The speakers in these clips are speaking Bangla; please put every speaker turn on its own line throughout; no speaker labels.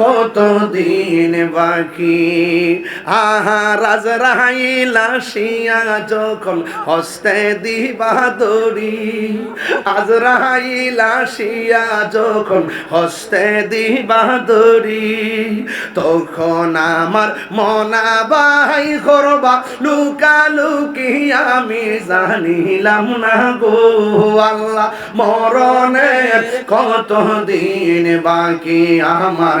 কত দিন বাকি? আহা, রাজ রাইলা শিয়া যখন হস্তে দিবা দড়ি, আজ রাইলা শিয়া যখন হস্তে দিবা দড়ি, তখন আমার মনা বাই করবা, লুকা লুকি আমি জানিলাম না গো আল্লাহ, মরণের কত দিন বাকি? আমার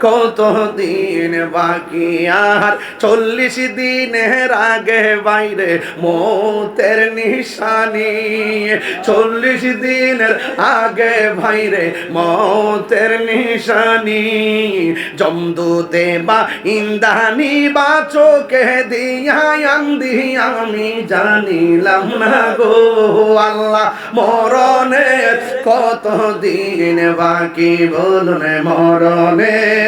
কত দিন বাকি? আর চল্লিশ দিনের আগে বাইরে মতের নিশানি। চল্লিশ দিনের আগে বাইরে মতের নিশানি। জমদুতে বা ইন্দানি বা চোখে দিয়া আমি জানিলাম না গো আল্লাহ মরণের কত দিন বাকি? বলুন মরণের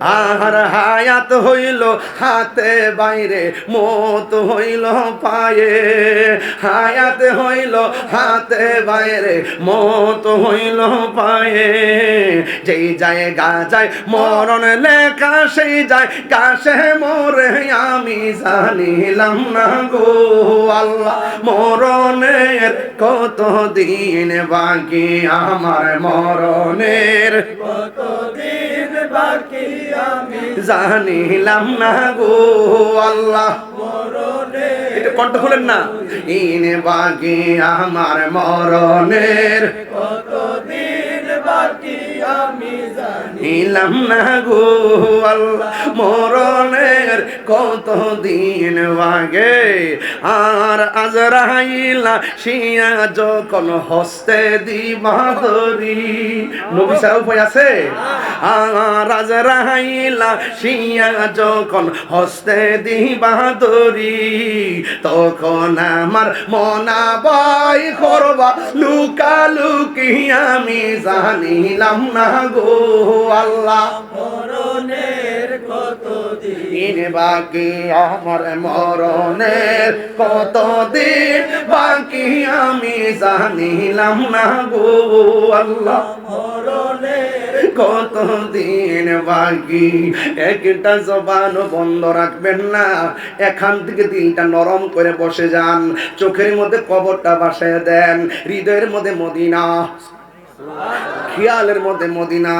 আর হায়াত হইল, হাতে বাইরে মত হইল পায়ে। হায়াত হইল, হাতে বাইরে মত হইল পায়ে। যেই যায় গা যায় মরণ লেখা, সেই যায় কাশে মরে, আমি জানিলাম না গো আল্লাহ, মরণের কত দিন বাকি আমার মরণের।
কত দিন বাকি আমি
জানিলাম না গো আল্লাহ। এটা কণ্ঠ খুলেন না। ইনে বাকি আমার মরণের
কত জানি।
নিলাম না গো আল্লাহ, মরণের কত দিন বাগে আর আজ রাইলা শিয়া যখন হস্তে দিবাদরি নবী সারা উপায় আছে? আর আজ রাইলা শিয়া যখন হস্তে দিবাদরি তখন আমার মনা বাই করবা, লুকা লুকি আমি জানিলাম না গো আল্লাহ।
মরণের কত দিন?
দিন বাকি আমার মরণের কত দিন? বাকি আমি জানিলাম না গো আল্লাহ।
মরণের
কত দিন বাকি? একটা জবান বন্ধ রাখবেন না। এখান থেকে দিলটা নরম করে বসে যান। চোখের মধ্যে কবরটা বাসায় দেন। হৃদয়ের মধ্যে মদিনা খেয়ালের মধ্যে মদিনা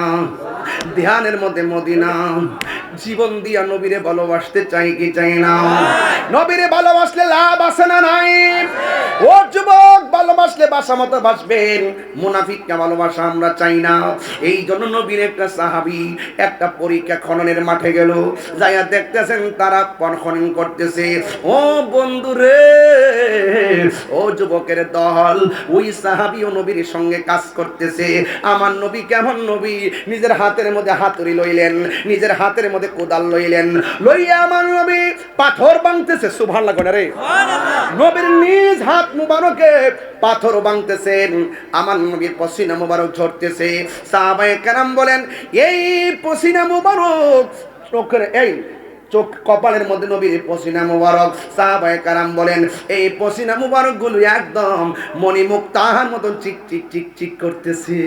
ধ্যানের মধ্যে মদিনা। জীবন দিয়া নবীরে ভালোবাসতে চাই কি চাই না? নবীরে ভালোবাসলে লাভ আছে না নাই? ভালোবাসলে বাসা মতো বাসবেন। মুনাফিককে ভালোবাসা আমরা চাই না। এই জন্য নবীর একটা সাহাবি একটা পরীক্ষা খননের মাঠে গেল। যাইয়া দেখতেছেন তারা খনন করতেছে। ও বন্ধু রে ও যুবকের দল ওই সাহাবি ও নবীর সঙ্গে কাজ করতেছে। আমার নবী কেমন নবী? নিজের হাতের মধ্যে হাতুড়ি লইলেন নিজের হাতের মধ্যে কোদাল লইলেন। লইয়া আমার নবী পাথর বাংতেছে সুভান লাগবে রে। নবীর নিজ হাত মুবারকে পাথর বাংতেছেন আমার নবীর পসিনা মুবারক ঝরতেছে। সাহাবায়ে কেরাম বলেন, এই পসিনা মুবারক, চোখের এই চোখ কপালের মধ্যে নবীর পসিনা মুবারক। সাহাবায়ে কারাম বলেন, এই পসিনা মুবারকগুলো একদম মণিমুক্তার মতন চিক চিক চিক চিক করতেছে।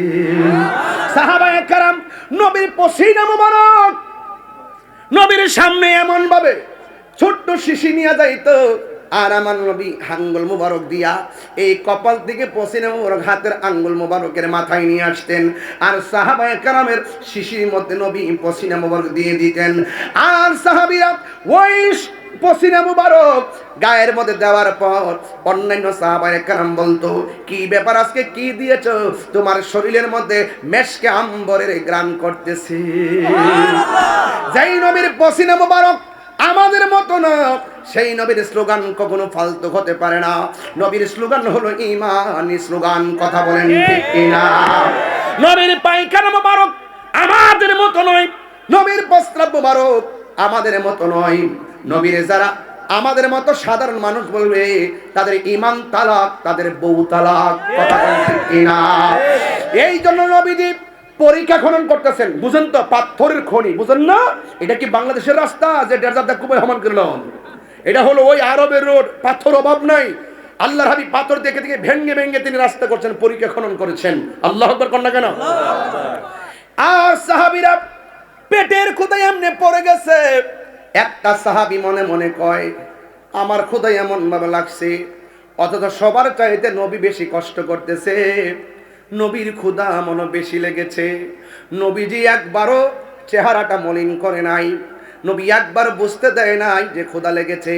সাহাবায়ে কারাম, নবীর পসিনা মুবারক, নবীর সামনে এমন ভাবে ছোট্ট শিশি নিয়ে যাইতো আর আমার নবী আঙ্গুল মুবারক দিয়া এই কপাল থেকে পসিনা মুবারক হাতের আঙ্গুল মুবারকের মাথায় নিয়ে আসতেন। আর সাহাবায়ে কারামের শিশির মধ্যে নবী পসিনা মুবারক দিয়ে দিতেন। আর সাহাবীরা ওই পসিনা মুবারক গায়ের মধ্যে দেওয়ার পর অন্যান্য সাহাবায়ে কারাম বলতো কি ব্যাপার আজকে কি দিয়েছ? তোমার শরীরের মধ্যে মেশকে আম্বরের গ্রান করতেছে। যেই নবীর পসিনা মুবারক আমাদের মতো না। সেই নবীর স্লোগান কখনো ফালতু হতে পারে না। নবীর স্লোগান হলো ইমানি স্লোগান, কথা বলেন ঠিক কিনা। নবীর পায়খানা মুবারক আমাদের মতো নয়। নবীর প্রস্রাব মুবারক আমাদের মতো নয়। নবীর যারা আমাদের মতো সাধারণ মানুষ বলবে, তাদের ইমান তালাক, তাদের বউ তালাক, কথা বলেন ঠিক কিনা। এই জন্য নবীজি পরীক্ষা খনন করতেছেন, বুঝেন তো, পাথরের খনি, বুঝেন না? এটা কি বাংলাদেশের রাস্তা যে ডেজার্টটা খুবই হমান করল এটা হলো ওই আরবের রোড, পাথর অভাব নাই। আল্লাহর হাবিব পাথর দেখে দেখে ভেঙ্গে ভেঙ্গে তিনি রাস্তা করছেন, পরীক্ষা খনন করেছেন। আল্লাহ আকবার কন্যা কেন? আর সাহাবিরা পেটের খুদাই এমনি পড়ে গেছে। একটা সাহাবি মনে মনে কয়, আমার খুদাই এমন ভাবে লাগছে, অথচ সবার চাইতে নবী বেশি কষ্ট করতেছে। নবীর ক্ষুদা মনে বেশি লেগেছে। নবীজি একবারও চেহারাটা মলিন করে নাই। নবী একবার বুঝতে দেয় নাই যে ক্ষুদা লেগেছে।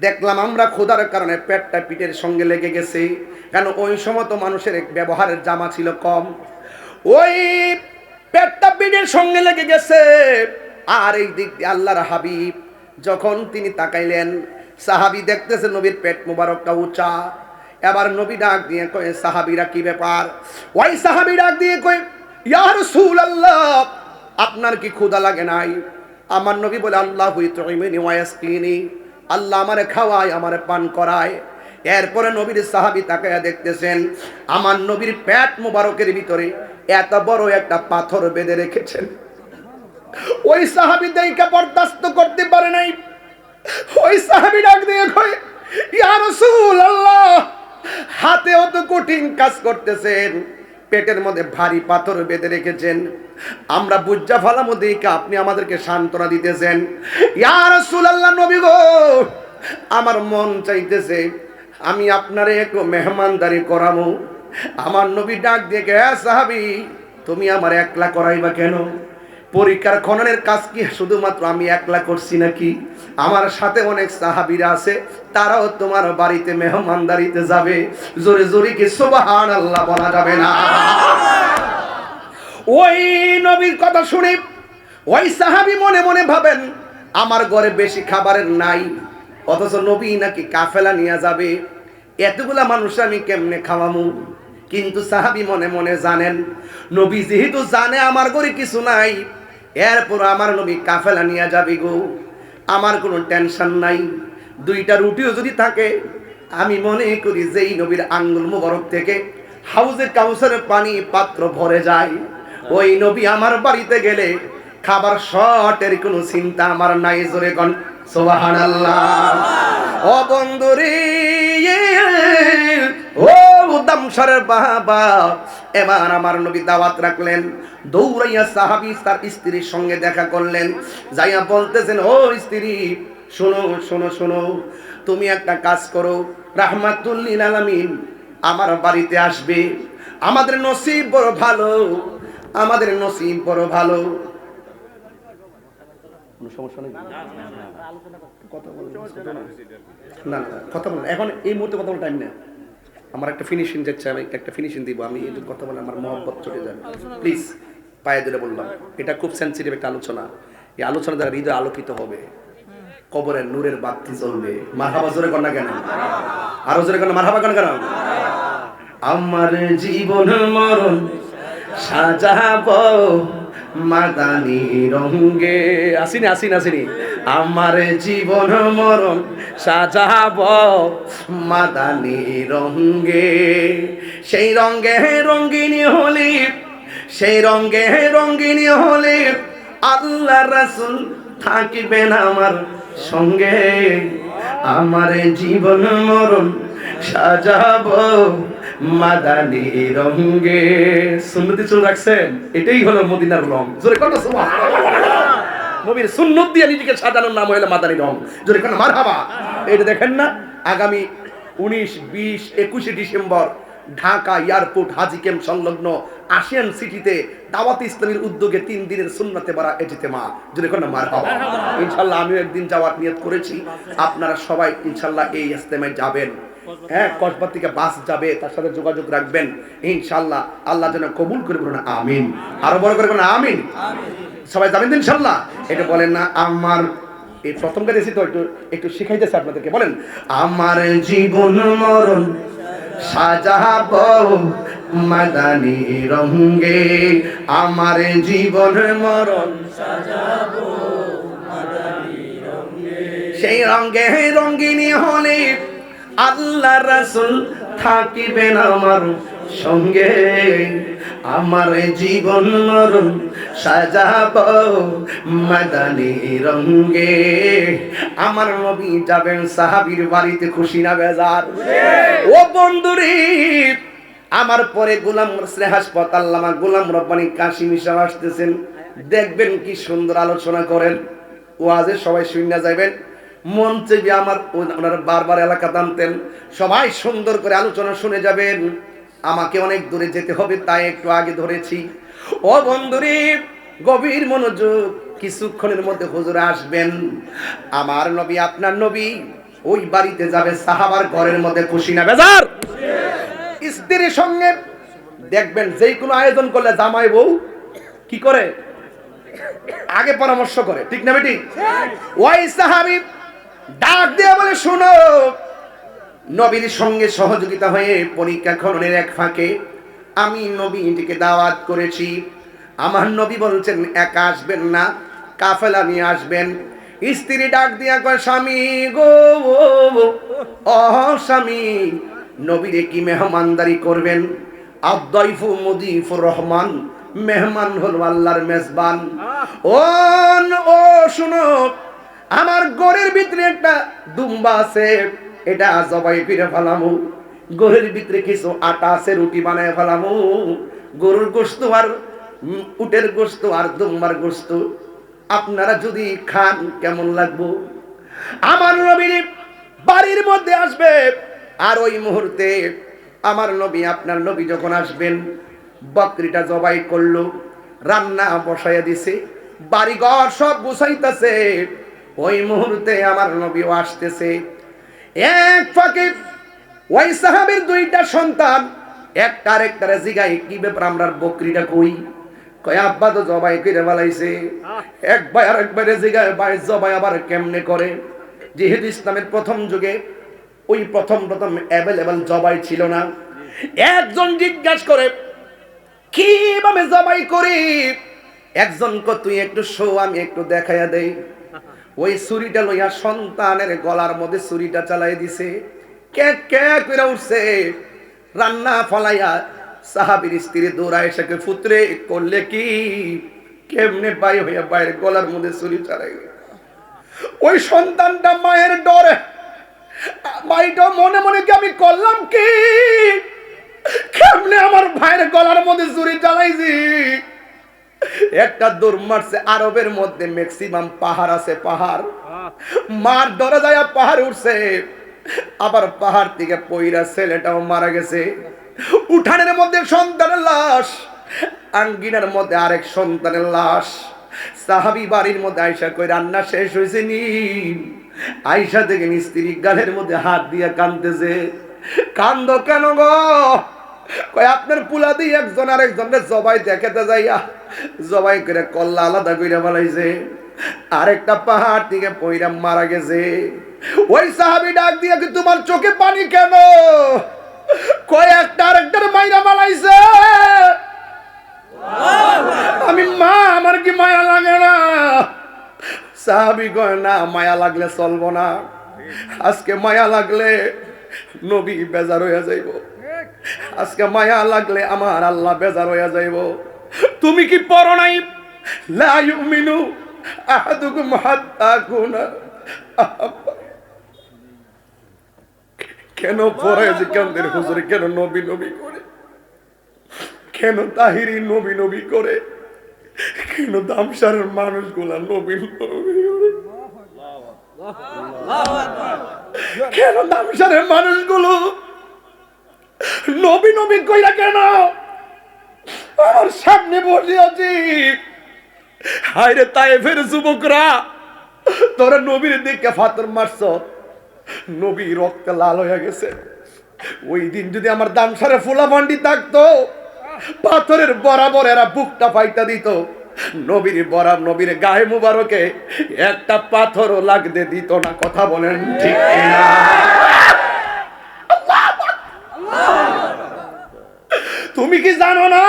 দেখলাম আমরা ক্ষুধার কারণে পেটটা পিঠের সঙ্গে লেগে গেছে। কেন ওই সময় তো মানুষের ব্যবহারের জামা ছিল কম। ওই পেটটা পিঠের সঙ্গে লেগে গেছে। আর এই দিক দিয়ে আল্লাহর হাবিব যখন তিনি তাকাইলেন, সাহাবি দেখতেছে নবীর পেট মোবারকটা উঁচা। এবার নবী ডাক দিয়ে কয়ে, সাহাবিরা কি ব্যাপার? ওই সাহাবি ডাক দিয়ে কয়ে ইয়ার সুল আল্লাহ আপনার কি ক্ষুধা লাগে নাই? আমার নবী বলে, আল্লাহ হুই হুইতমিনি ওয়াসকিনি আল্লাহ আমারে খাওয়ায়, আমারে পান করায়। এরপরে নবীর সাহাবি তাকায়া দেখতেছেন, আমার নবীর পেট মোবারকের ভিতরে এত বড় একটা পাথর বেঁধে রেখেছেন। ওই সাহাবি দেইকা বরদাস্ত করতে পারে নাই। ওই সাহাবি ডাক দিয়ে কয়, ইয়া রাসূলুল্লাহ হাতে অত কঠিন কাজ করতেছেন, পেটের মধ্যে ভারী পাথর বেঁধে রেখেছেন। আমরা বুজ্জা ফালামো দিকে আপনি আমাদেরকে সান্ত্বনা দিতেছেন। ইয়া রাসূলুল্লাহ নবী গো, আমার মন চাইতেছে, আমি আপনারে এক মেহমানদারি করাবো। আমার নবী ডাক দিয়ে গে সাহাবি, তুমি আমার একলা করাইবা কেন? পরীক্ষার খননের কাজ কি? শুধুমাত্র আমি একলা করছি নাকি? আমার সাথে অনেক সাহাবিরা আছে, তারাও তোমার বাড়িতে মেহমানদারিতে যাবে। জোরে জোরে কি সুবহান আল্লাহ বলা যাবে না? ওই নবীর কথা শুনে, ওই সাহাবি মনে মনে ভাবেন, আমার ঘরে বেশি খাবারের নাই, অথচ নবী নাকি কাফেলা নিয়ে যাবে। এতগুলা মানুষ আমি কেমনে খাওয়ামু? কিন্তু সাহাবি মনে মনে জানেন, নবী যেহেতু জানে, আমার ঘরে কিছু নাই এরপর আমার নবী কাফেলা নিয়ে যাবে গো। আমার কোনো টেনশন নাই। দুইটা রুটিও যদি থাকে, আমি মনে করি যেই নবীর আঙ্গুল মুবারক থেকে হাউজে কাউসারের পানি পাত্র ভরে যায়। ওই নবী আমার বাড়িতে গেলে খাবার শর্টের কোনো চিন্তা আমার নাই জোরে কন। সুবহানাল্লাহ। ও বন্ধুরে, ও উদ্দামসরের বাবা। এবার আমার নবী দাওয়াত রাখলেন। দৌড়াইয়া সাহাবি তার স্ত্রীর সঙ্গে দেখা করলেন। যাইয়া বলতেছেন, ও স্ত্রী, শোনো শোনো শোনো, তুমি একটা কাজ করো। আলামিন আমার বাড়িতে আসবে। আমাদের নসিব বড় ভালো, আমাদের নসিব বড় ভালো। কথা বলেন না কথা এখন এই মুহূর্তে কথা বলার টাইম নেই। আমার একটা ফিনিশিং যাচ্ছে, আমি একটা ফিনিশিং দিব, আমি এই কথা বলে আমার মহব্বত চলে যাবে। প্লিজ পায়ে ধরে বললাম, এটা খুব সেন্সিটিভ একটা আলোচনা। এই আলোচনা দ্বারা হৃদয় আলোকিত হবে। কবরের নূরের বাতি জ্বলবে। মারহাবা জোরে না কেন? আরও জোরে কেন মারহাবা কেন কেন? আমার জীবন মরণ সাজাব মাদানি রঙ্গে আসিনি আসিনি আসিনি। আমার জীবন মরণ সাজাব মাদানি রঙ্গে সেই রঙ্গে রঙ্গিনী হলি, সেই রঙ্গে রঙ্গিনী হলি আল্লাহ রাসুল থাকিবেন আমার সঙ্গে। আমার জীবন মরণ সাজাব মাদানি রঙ্গে সুন্নতি চুল রাখছেন, এটাই হলো মদিনার রং। জোরে কত নবীর সুন্নত দিয়ে নিজেকে সাজানোর নাম হলো মাদানি রং। জোরে কোন মারহাবা, এটা দেখেন না, আগামী উনিশ, বিশ, একুশে ডিসেম্বর ঢাকা এয়ারপোর্ট হাজি ক্যাম্প সংলগ্ন আসিয়ান সিটিতে দাওয়াত ইসলামের উদ্যোগে তিন দিনের সুন্নাতে বাড়া এটিতে মা। যদি কোনো মার হওয়া ইনশাল্লাহ আমিও একদিন যাওয়ার নিয়ত করেছি। আপনারা সবাই ইনশাল্লাহ এই ইস্তেমায় যাবেন। হ্যাঁ কসবার থেকে বাস যাবে, তার সাথে যোগাযোগ রাখবেন। ইনশাল্লাহ আল্লাহ যেন কবুল করে বলুন, আমিন। আরও বড় করে বলুন, আমিন। সবাই যাবেন ইনশাল্লাহ এটা বলেন না, আমার এই প্রথম গেছি তো একটু একটু শিখাইতেছে আপনাদেরকে, বলেন। আমার জীবন মরণ সাজাব মাদানি রঙ্গে আমার জীবন মরণ সেই রঙ্গে রঙ্গিনী হলে আল্লাহ রাসুল থাকিবেন আমার সঙ্গে। আমার জীবন মরণ সাজাব মাদানি রঙ্গে। আমার নবী যাবেন সাহাবীর বাড়িতে খুশি না বেজার। ও বন্ধুরে, আমার পরে গোলাম শ্রে হাসপাতাল আমার গোলাম রব্বানি কাশিম সাহেব আসতেছেন। দেখবেন কি সুন্দর আলোচনা করেন। ও ওয়াজে সবাই শুনে যাবেন মঞ্চে আমার, ওনারা বারবার এলাকা টানতেন। সবাই সুন্দর করে আলোচনা শুনে যাবেন। আমাকে অনেক দূরে যেতে হবে তাই একটু আগে ধরেছি। ও বন্ধুরে গভীর মনোযোগ কিছুক্ষণের মধ্যে হুজুর আসবেন। আমার নবী আপনার নবী ওই বাড়িতে যাবে সাহাবার ঘরের মধ্যে খুশি না বেজার? স্ত্রীর সঙ্গে দেখবেন যেই কোনো আয়োজন করলে জামাই বউ কি করে? আগে পরামর্শ করে ঠিক না বেটি? ওই সাহাবি ডাক দিয়ে বলে শুনো নবীর সঙ্গে সহযোগিতা হয়ে পরীক্ষা খননের এক ফাঁকে আমি নবীটিকে দাওয়াত করেছি। আমার নবী বলছেন, একা আসবেন না, কাফেলা নিয়ে আসবেন। স্ত্রী ডাক দিয়া কয়, স্বামী গো, ও স্বামী, নবীরে কি মেহমানদারি করবেন? আব্দাইফু মুদিফুর রহমান, মেহমান হল আল্লাহর মেজবান। ও ও, শুনো, আমার গরের ভিতরে একটা দুম্বা আছে। এটা জবাই করে ফেলামু। গরুর ভিতরে কিছু আটা আছে, রুটি বানায় ফেলামু। গরুর গোস্ত আর উটের গোস্ত আর দুম্বার গোস্ত আপনারা যদি খান, কেমন লাগবো? আমার নবীর বাড়ির মধ্যে আসবে। আর ওই মুহূর্তে আমার নবী, আপনার নবী যখন আসবেন, বকরিটা জবাই করল, রান্না বসাইয়া দিছে, বাড়িঘর সব গুছাইতেছে। ওই মুহূর্তে আমার নবীও আসতেছে। এক ফাঁকে, ওই সাহাবের দুইটা সন্তান এক একটা আরেকটারে জিগাই কি ব্যাপার আমরা বকরিটা কই? কয়, আব্বা তো জবাই করে বলাইছে এক ভাই আর একবারে জিগায়, ভাই, জবাই আবার কেমনে করে? যেহেতু ইসলামের প্রথম যুগে, ওই প্রথম প্রথম অ্যাভেলেবল জবাই ছিল না। একজন জিজ্ঞাসা করে, কীভাবে জবাই করি? একজন কো তুই একটু শো, আমি একটু দেখাইয়া দেই। ওই ছুরিটা লইয়া সন্তানের গলার মধ্যে ছুরিটা চালাই দিছে। কে কে করে উঠছে? রান্না ফলাইয়া সাহাবির স্ত্রী দৌড়ায় এসে ফুতরে করলে কি? কেমনে বাই হইয়া বাইরে গলার মধ্যে ছুরি চালাই ওই সন্তানটা মায়ের ডরে। মাইটা মনে মনে কি আমি করলাম কি? কেমনে আমার ভাইয়ের গলার মধ্যে চুরি চালাইছি? একটা দৌড় মারছে, আরবের মধ্যে ম্যাক্সিমাম পাহাড় আছে, পাহাড়। মার ডরে যায় পাহাড় উঠছে। আবার পাহাড় থেকে পইরা ছেলেটাও মারা গেছে। উঠানের মধ্যে সন্তানের লাশ, আঙ্গিনার মধ্যে আরেক সন্তানের লাশ। সাহাবি বাড়ির মধ্যে আয়সা কই, রান্না শেষ হয়েছে নি? আয়সা থেকে স্ত্রী গালের মধ্যে হাত দিয়ে কান্দতেছে কান্দ কেন গো? কয়, আপনার পুলা দিয়ে একজন আর একজনকে জবাই দেখাতে যাইয়া জবাই করে কল্লা আলাদা করে বলাইছে আরেকটা পাহাড় থেকে পইরা মারা গেছে। ওই সাহাবি ডাক দিয়ে কি তোমার চোখে পানি কেন? কয়, একটা আরেকটার মাইরা মালাইছে আমি মা, আমার কি মায়া লাগে না? সাহাবি কয়, না, মায়া লাগলে চলবো না। আজকে মায়া লাগলে নবী বেজার হয়ে যাইব। আজকে মায়া লাগলে আমার আল্লাহ বেজার হইয়া যাইব। তুমি কি পড়ো নাই? লা ইউমিনু আহাদুকুম হাত্তা কুনা। আহাব্বা। কেন পড়ে যে কেন্দ্রের হুজুরে কেন নবী নবী করে? কেন তাহিরি নবী নবী করে? কেন দামসারের মানুষগুলা নবী নবী করে? কেন দামসারের মানুষগুলো নবী নবী কইরা কেন? আমার সামনে বসে আছি। হায়রে তাই ফের যুবকরা, তোরা নবীর দিকে ফাতর মারছ। নবী রক্ত লাল হয়ে গেছে। ওই দিন যদি আমার দামসারে ফুলা ভান্ডি থাকতো, পাথরের বরাবর এরা বুকটা ফাইটা দিত। নবীর বরাব, নবীর গায়ে মুবারকে একটা পাথরও লাগতে দিত না, কথা বলেন ঠিক না তুমি কি জানো না?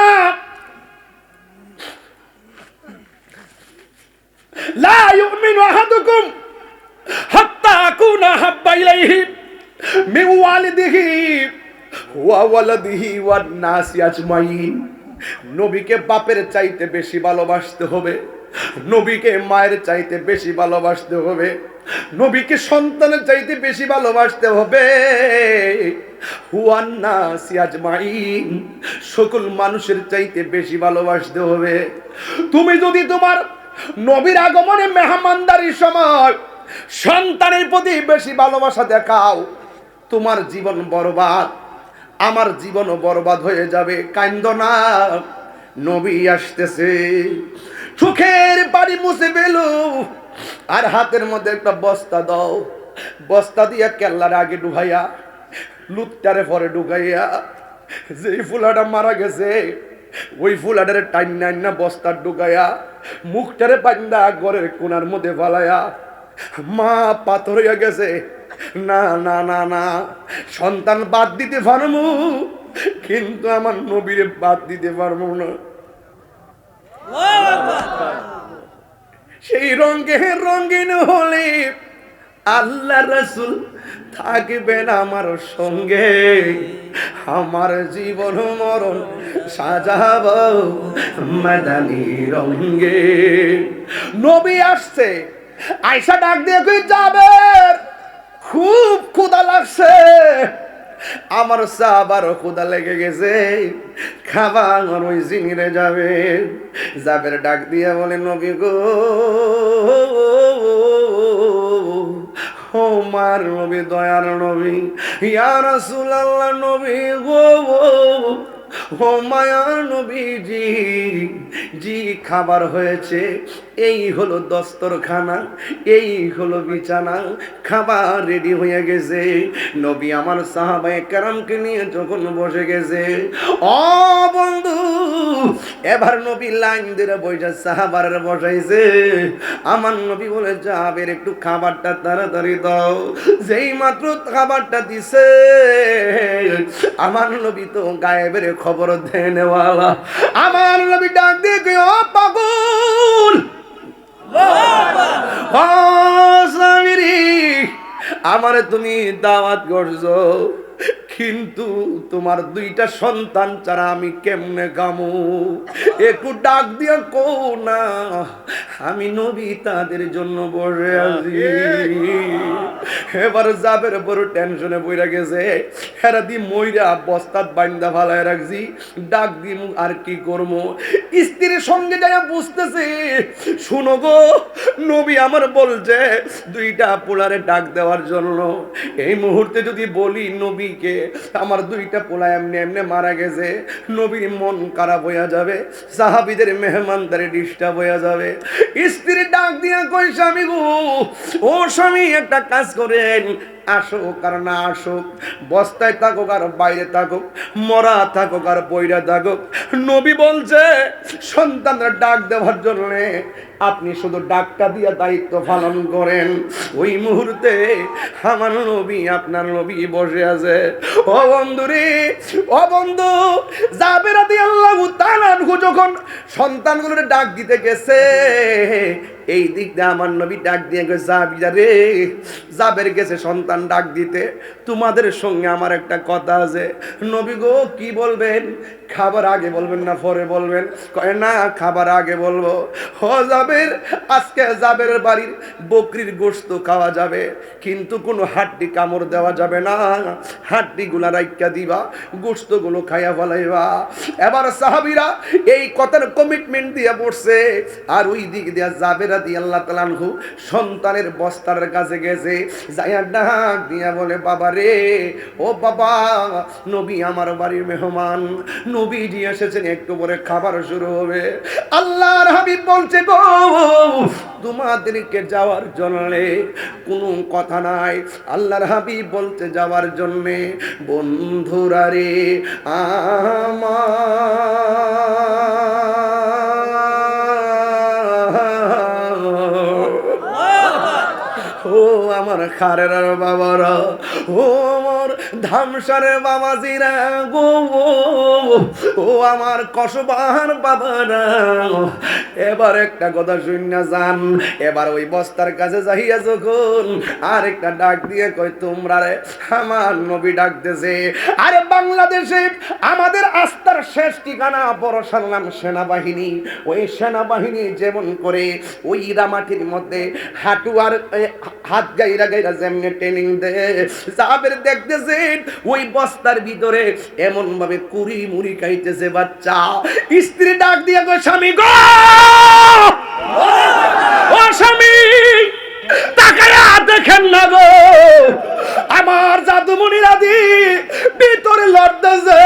লা ইউমিনু আহাদুকুম হাত্তা আকুনা হাব্বা ইলাইহি মিন ওয়ালিদিহি ওয়া ওয়ালাদিহি ওয়ান নাসি আজমাইন। নবীকে বাপের চাইতে বেশি ভালোবাসতে হবে, নবীকে মায়ের চাইতে বেশি ভালোবাসতে হবে। নবীকে সন্তানের চাইতে বেশি ভালোবাসতে হবে। সকল মানুষের চাইতে বেশি ভালোবাসতে হবে। তুমি যদি তোমার নবীর আগমনে মেহমানদারির সময় সন্তানের প্রতি বেশি ভালোবাসা দেখাও, তোমার জীবন বরবাদ, আমার জীবনও বরবাদ হয়ে যাবে। কান্দ না, নবী আসতেছে। চোখের বাড়ি মুছে বেলু আর হাতের মধ্যে একটা বস্তা দাও। বস্তা দিয়া কেল্লার আগে ডুবাইয়া, লুটটারে পরে ঢুকাইয়া যেই ফুলাটা মারা গেছে, ওই ফুলাটারে টাইন নাইন না বস্তার ঢুকাইয়া মুখটারে পাইন্দা ঘরের কোনার মধ্যে ফালাইয়া, মা পাথর হইয়া গেছে। না না না না, সন্তান বাদ দিতে পারব, কিন্তু আমার নবীরে বাদ দিতে পারব না। সেই রঙে রঙিন হলে আল্লাহ রসুল থাকবেন আমার সঙ্গে। আমার জীবন মরণ সাজাব মাদানি রঙ্গে নবী আসছে আয়সা ডাক দিয়ে যাবে? খুব ক্ষুদা লাগছে। আমার সাবার খুদা লেগে গেছে। খাবার ওই জিনিরে যাবে। যাবের ডাক দিয়া বলে, নবী গো, ও মার নবী, দয়ার নবী ইয়ার সুলাল্লা নবী গো ও মায়ার নবীজি, জি, খাবার হয়েছে। এই হলো দস্তরখানা, এই হলো বিছানা, খাবার রেডি হয়ে গেছে। নবী আমার সাহাবায়ে কেরামকে নিয়ে যখন বসে গেছে ও বন্ধু, এবার নবী লাইন ধরে বসে সাহাবার বসাইছে। আমার নবী বলে যাবের একটু খাবারটা তাড়াতাড়ি দাও। যেই মাত্র খাবারটা দিছে, আমার নবী তো গায়েবের খবর দেনেওয়ালা। আমার নবী ডাক দিয়ে কই, ও পাগল! আমারে তুমি দাওয়াত করছ। কিন্তু তোমার দুইটা সন্তান ছাড়া আমি কেমনে গামু? একটু ডাক দিয়া কো না, আমি নবী তাদের জন্য বসে আছি। এবার যাবের বড় টেনশনে বইরা গেছে। হেরা দি মইরা বস্তাত বাইন্দা ফালায় রাখছি। ডাক দি আর কি করব স্ত্রীর সঙ্গে যাই বুঝতেছে, শুনো গো, নবী আমার বলছে, দুইটা পোলারে ডাক দেওয়ার জন্য। এই মুহূর্তে যদি বলি নবীকে আমার দুইটা পোলা এমনি এমনি মারা গেছে। নবীর মন খারাপ হয়ে যাবে, সাহাবিদের মেহমানদারে ডিস্টার্ব হয়ে যাবে। স্ত্রী ডাক দিয়া কই স্বামী গো, ও স্বামী, একটা কাজ করেন। আসুক আর না আসুক, বস্তায় থাকুক আর বাইরে থাকুক, মরা থাকুক আর বইরা থাকুক। নবী বলছে, সন্তানরা ডাক দেওয়ার জন্য আপনি শুধু ডাকটা দিয়ে দায়িত্ব পালন করেন। ওই মুহূর্তে আমার নবী, আপনার নবী বসে আছে। ও বন্ধু রে ও বন্ধু যাবে রাতে আল্লাহ যখন সন্তানগুলোর ডাক দিতে গেছে এই দিক দিয়ে আমার নবী ডাক দিয়ে গেছে যাবি রে, যাবের গেছে সন্তান ডাক দিতে। তোমাদের সঙ্গে আমার একটা কথা আছে। নবী গো, কি বলবেন? খাবার আগে বলবেন না পরে বলবেন? কয়, না, খাবার আগে বলব। হ, যাবের, আজকে যাবের বাড়ির বকরির গোস্ত খাওয়া যাবে। কিন্তু কোনো হাড্ডি কামড় দেওয়া যাবে না। হাড্ডিগুলা রাইকা দিবা, গোশতগুলো খাইয়া ফেলাইবা। এবার সাহাবিরা এই কথার কমিটমেন্ট দিয়ে পড়ছে। আর ওই দিক দিয়ে যাবের সন্তানের বস্তার কাছে গেছে, যাইয়া ডাক দিয়া বলে, বাবা রে, ও বাবা, নবী আমার বাড়ির মেহমান নবীজি এসেছেন, একটু পরে খাবার শুরু হবে। আল্লাহর হাবিব বলছে, গো, তোমাদেরকে যাওয়ার জন্য কোনো কথা নাই। আল্লাহর হাবিব বলতে যাওয়ার জন্যে, বন্ধুরা রে, আমার আমার খারের বাবারা। ও আমার ধামসারের বাবাজিরা গো, ও আমার কসবার বাবারা। এবার একটা কথা শুন যান, এবার ওই বস্তার কাছে যাইয়া যখন আর একটা ডাক দিয়ে কই তোমরা রে, আমার নবী ডাকতেছে। আরে বাংলাদেশে আমাদের আস্থার শেষ ঠিকানা বড়সার নাম সেনাবাহিনী। ওই সেনাবাহিনী যেমন করে ওই ইরামাটির মধ্যে হাঁটু আর হাত গাইরা গাইরা ট্রেনিং দেয় সাহাবের দেখতেছেন ওই বস্তার ভিতরে এমন ভাবে কুড়ি মুড়ি খাইতেছে বাচ্চা। স্ত্রী ডাক দিয়ে গো স্বামী গো! ও স্বামী, তাকায়া দেখেন না গো। আমার জাদুমণিরা দি ভিতরে লড়তেছে।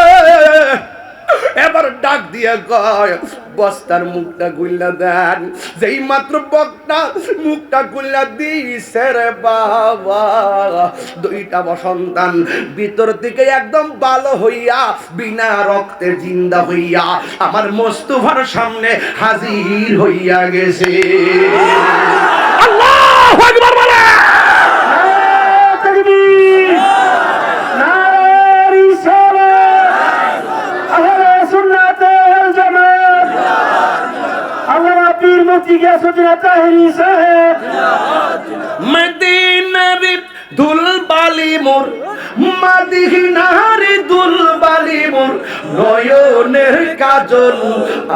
এবার ডাক দিয়ে কয়, বস্তার মুখটা গুল্লা দেন। যেই মাত্র বকটা মুখটা গুল্লা দিছে রে বাবা। দুইটা বসন্তান ভিতর থেকে একদম ভালো হইয়া, বিনা রক্তে জিন্দা হইয়া আমার মোস্তফার সামনে হাজির হইয়া গেছে। আল্লাহ पीर मुफ्ती गयासुद्दीन ताहरी है? मदीना रिप दुल बाली मोर দুলবালি মোর নয়নের কাজল।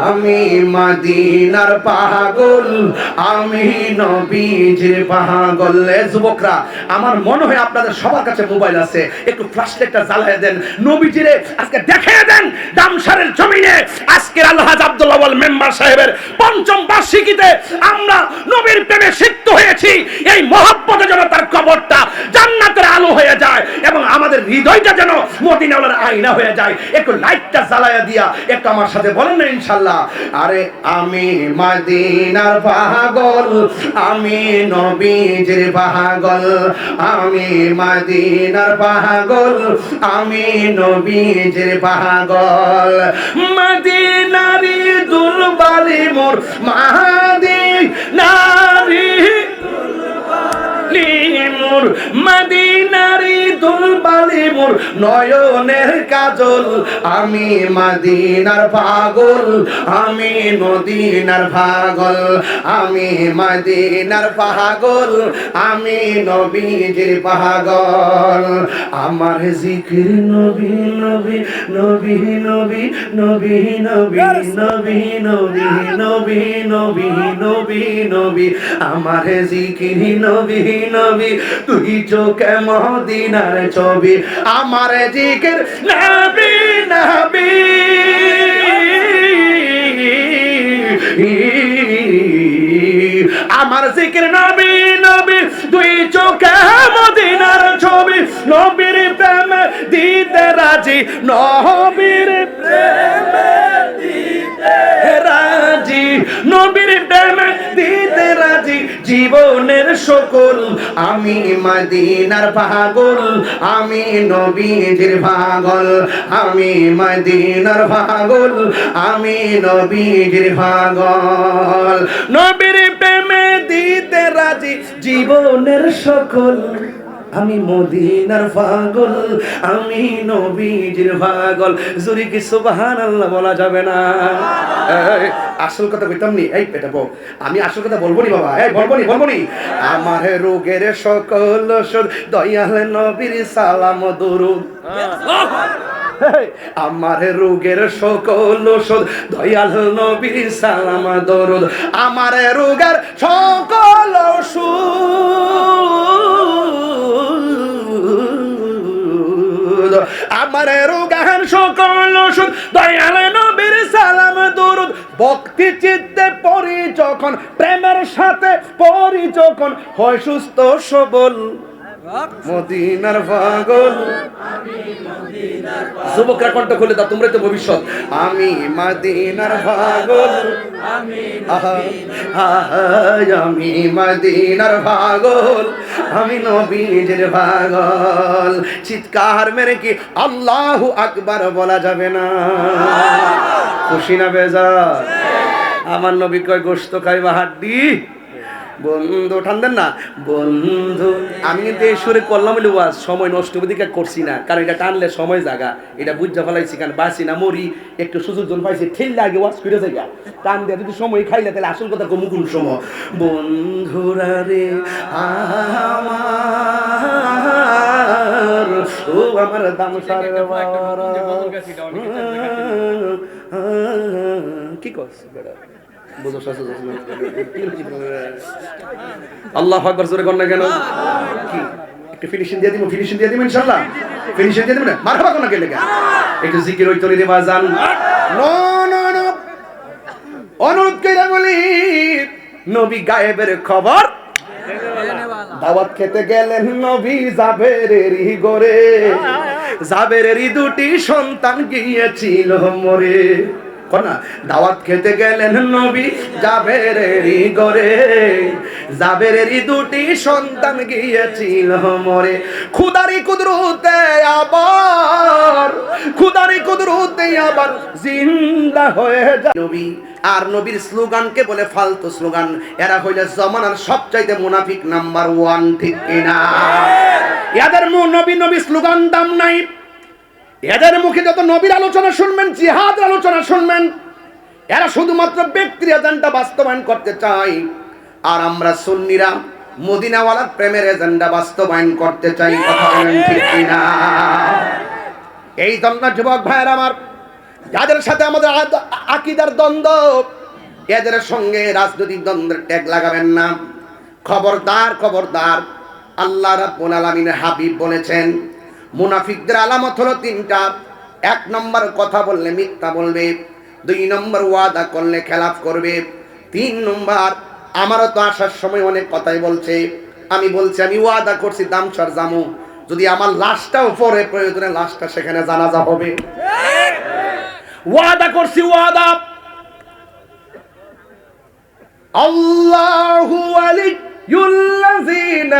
আমি মদিনার পাগল, আমি নবীজির পাগল। যুবকরা, আমার মনে হয় আপনাদের সবার কাছে মোবাইল আছে। একটু ফ্ল্যাশলাইটটা জ্বালিয়ে দেন। নবীজিরে আজকে দেখিয়ে দেন দামসারের জমিনে। আজকের আলহাজ আব্দুল আওয়াল মেম্বার সাহেবের পঞ্চম বার্ষিকীতে আমরা নবীর প্রেমে সিক্ত হয়েছি। এই মহব্বতে যেন তার কবরটা জান্নাতের আলো হয়ে যায় এবং আমাদের হৃদয়টা যেন মদিনাওয়ালার আয়না হয়ে যায়। একটু লাইটটা জ্বালায়া দিয়া একটু আমার সাথে বলেন না ইনশাল্লাহ। আরে আমি মদিনার পাগল, আমি নবীজির পাগল, আমি মদিনার পাগল, আমি নবীজির পাগল। মদিনারি দুলবালি মোর মাহাদি নারী মোর মদিনারি দুলবালি মোর নয়নের কাজল আমি মদিনার পাগল আমি মদিনার পাগল আমি মদিনার পাগল আমি নবীজির পাগল আমার জিকির নবী নবী নবী নবী নবী নবী নবী নবী নবী নবী নবী নবী আমার জিকির নবী নবী তুই চোখে মদিনার ছবি, আমার জিকির নবী নবী। আমার জিকির নবী নবী, দুই চোখে মদিনার ছবি। নবীর প্রেম দিতে রাজি, নবীর প্রেম দিতে রাজি। নবীর প্রেম দিতে রাজি জীবনের সকল। আমি মদিনার পাগল, আমি নবীজির পাগল, আমি মদিনার পাগল, আমি নবীজির পাগল। নবীর প্রেমে দিতে রাজি জীবনের সকল। আমি মদিনার পাগল, আমি নবীজির পাগল। জুরি কি সুবহান আল্লাহ বলা যাবে না? আসল কথা কইতাম নি, এই পেটে বউ, আমি আসল কথা বলব নি বাবা, এই বলব নি বলব নি। আমার রোগের সকল ওষুধ, দয়াল নবীর সালাম দরুদ। আমার রোগের সকল ওষুধ, দয়াল নবীর সালাম দরুদ। আমার রোগের সকল ওষুধ। আমার রোগান সকল ওষুধ দয়ালে নবীর সালাম, দরুদ। ভক্তি, চিত্তে পরি যখন প্রেমের সাথে পরি যখন হয় সুস্থ সবল। মদিনার পাগল। যুবকরা কণ্ঠ খুলে দাও তোমরা তো ভবিষ্যৎ। আমি মদিনার পাগল।
আমি
মদিনার পাগল। আমি নবীজের পাগল। চিৎকার মেরে কি আল্লাহু আকবার বলা যাবে না? খুশি না বেজার? আমার নবী কয় গোস্ত খাইবা হাড্ডি? বন্ধু ঠান্দেন না। বন্ধু আমি কিন্তু এই সুরে করলাম বলে ওয়াজ সময় নষ্ট দিকে করছি না। কারণ এটা টানলে সময় জাগা। এটা বুঝা ফেলাইছি কারণ বাসি না মরি। একটু সুযোগ জন পাইছি ঠেল লাগে ওয়াজ ফিরে জায়গা টান দিয়ে যদি সময় খাইলে তাহলে আসল কথা কমু কোন সময়? বন্ধুরা রে আমার ও আমার দাম সারে কি করছ শাশু আল্লাহ জোরে কর না কেন? কি? একটু ফিনিশিং দিয়ে দিব ফিনিশিং দিয়ে দিব ইনশাআল্লাহ? ফিনিশিং দিয়ে দিব না? মারহাবা কোন গেলে একটু জিকির হইতো নো নো নো। অনুরোধ কইরা বলি, নবী গায়েবের খবর। দাওয়াত খেতে গেলেন, নবী জাবেরেরই গরে। জাবেরেরই দুটি সন্তান গিয়েছিল মরে। কনা, দাওয়াত খেতে গেলেন নবী জাবেরেরই গরে জাবেরেরই দুটি সন্তান গিয়েছিল মরে। খুদারি কুদরতে আবার, খুদারি কুদরতে আবার জিন্দা হয়ে যায়। নবী, আর নবীর স্লোগানকে বলে ফালতু স্লোগান। এরা হইলে জমানার সবচাইতে মুনাফিক নাম্বার ওয়ান, ঠিক কিনা? এদের নবী নবী স্লোগান দাম নাই। এদের মুখে যত নবীর আলোচনা শুনবেন, জিহাদের আলোচনা শুনবেন, এরা শুধুমাত্র ব্যক্তির এজেন্ডা বাস্তবায়ন করতে চায়। আর আমরা সুন্নিরা মদিনাওয়ালার প্রেমের এজেন্ডা বাস্তবায়ন করতে চাই, কথা বলেন ঠিক কিনা? এই জন্য যুবক ভাইয়ের আমার, যাদের সাথে আমাদের আকিদার দ্বন্দ্ব, এদের সঙ্গে রাজনৈতিক দ্বন্দ্বের ট্যাগ লাগাবেন না। খবরদার খবরদার, আল্লাহ রাব্বুল আলামিনের হাবিব বলেছেন মুনাফিকদের আলামত হলো তিনটা। এক নম্বর কথা বললে মিথ্যা বলবে, দুই নম্বর ওয়াদা করলে খেলাফ করবে, তিন নম্বর আমারও তো আসার সময় অনেক কথাই বলছে। আমি বলছি, আমি ওয়াদা করছি দামসার জামু। যদি আমার লাশটাও পরে প্রয়োজনে লাশটা সেখানে জানাজা হবে। ওয়াদা করছি, ওয়াদা। আল্লাহু ওয়ালিয়ুল্লাযীনা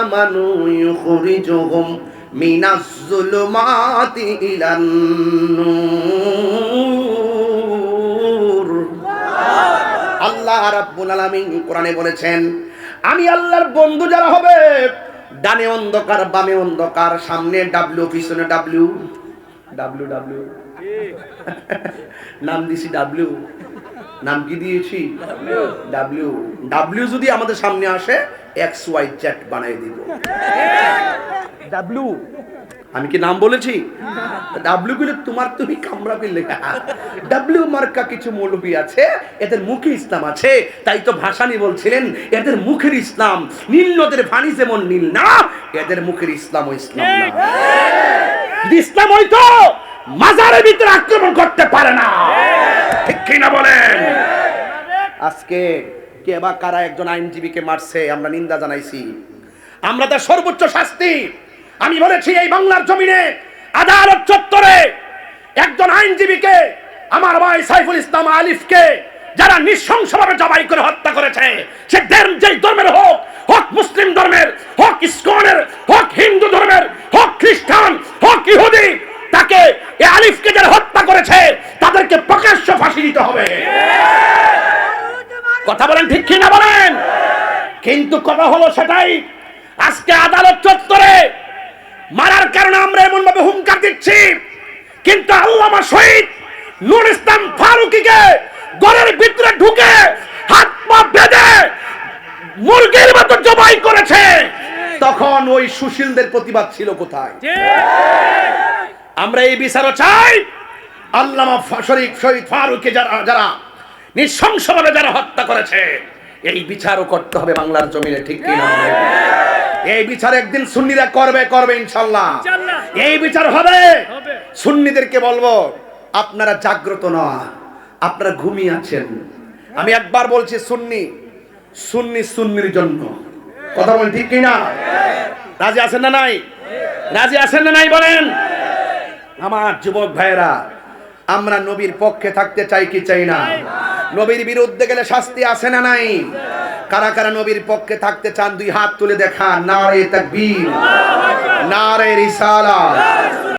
আমানু ইউখরিজুহুম। মিনাজ যুলুমাতি ইলান নূর। আল্লাহ রাব্বুল আলামিন কোরআনে বলেছেন, আমি আল্লাহর বন্ধু যারা হবে, ডানে অন্ধকার, বামে অন্ধকার, সামনে ডাব্লিউ পিছনে ডাব্লিউ ডাব্লিউ ডাব্লিউ নাম দিছি ডাব্লিউ নাম কি দিয়েছি? ডাব্লিউ ডাব্লিউ যদি আমাদের সামনে আসে এক্স ওয়াই জ্যাট বানাই দিব। ডাব্লিউ আমি কি নাম বলেছি? ডাব্লিউ গুলো তোমার তুমি কামড়া পেলে ডাব্লিউ মার্কা কিছু মৌলবী আছে, এদের মুখে ইসলাম আছে, তাই তো ভাসানি বলছিলেন, এদের মুখের ইসলাম নীল নদের পানি যেমন নীল না, এদের মুখের ইসলাম ও ইসলাম ইসলাম হইতো, মাজারের ভিতরে আক্রমণ করতে পারে না। ঠিক কিনা বলেন? আজকে কে বা কারা একজন আইনজীবীকে মারছে, আমরা নিন্দা জানাইছি। আমরা তার সর্বোচ্চ শাস্তি। আমি বলেছি, এই বাংলার জমিনে আদালত চত্বরে একজন আইনজীবীকে, আমার ভাই সাইফুল ইসলাম আলিফকে, যারা নৃশংসভাবে জবাই করে হত্যা করেছে, সে যেই ধর্মের হোক হোক মুসলিম ধর্মের, হোক ইসকনের, হোক হিন্দু ধর্মের, হোক খ্রিস্টান, হোক ইহুদি তাকে এ আলিফকে যারা হত্যা করেছে, তাদেরকে প্রকাশ্য ফাঁসি দিতে হবে। কথা বলেন ঠিক কি না বলেন? কিন্তু কথা হলো সেটাই, আজকে আদালত চত্বরে মারার কারণে আমরা এমন ভাবে হুঙ্কার দিচ্ছি, কিন্তু আল্লামা শহীদ নুর ইসলাম ফারুকিকে ঘরের ভিতরে ঢুকে হাত পা বেঁধে মুরগির মতো জবাই করেছে। তখন ওই সুশীলদের প্রতিবাদ ছিল কোথায়? আমরা এই বিচারও চাই। আল্লামা শরীফ শহীদ ফারুককে যারা যারা নৃশংসভাবে যারা হত্যা করেছে এই বিচারও করতে হবে বাংলার জমিনে ঠিক কিনা এই বিচার একদিন সুন্নিরা করবে করবে ইনশাল্লাহ। এই বিচার হবে। সুন্নিদেরকে বলব আপনারা জাগ্রত নয় আপনারা ঘুমিয়ে আছেন। আমি একবার বলছি সুন্নি সুন্নি সুন্নির জন্য। কথা বলেন ঠিক কিনা রাজি আছেন না নাই? রাজি আছেন না নাই বলেন? আমার যুবক ভাইয়েরা, আমরা নবীর পক্ষে থাকতে চাই কি চাই না? নবীর বিরুদ্ধে গেলে শাস্তি আসে না নাই? কারা কারা নবীর পক্ষে থাকতে চান, দুই হাত তুলে দেখা নারে তাকবীর, নারে রিসালা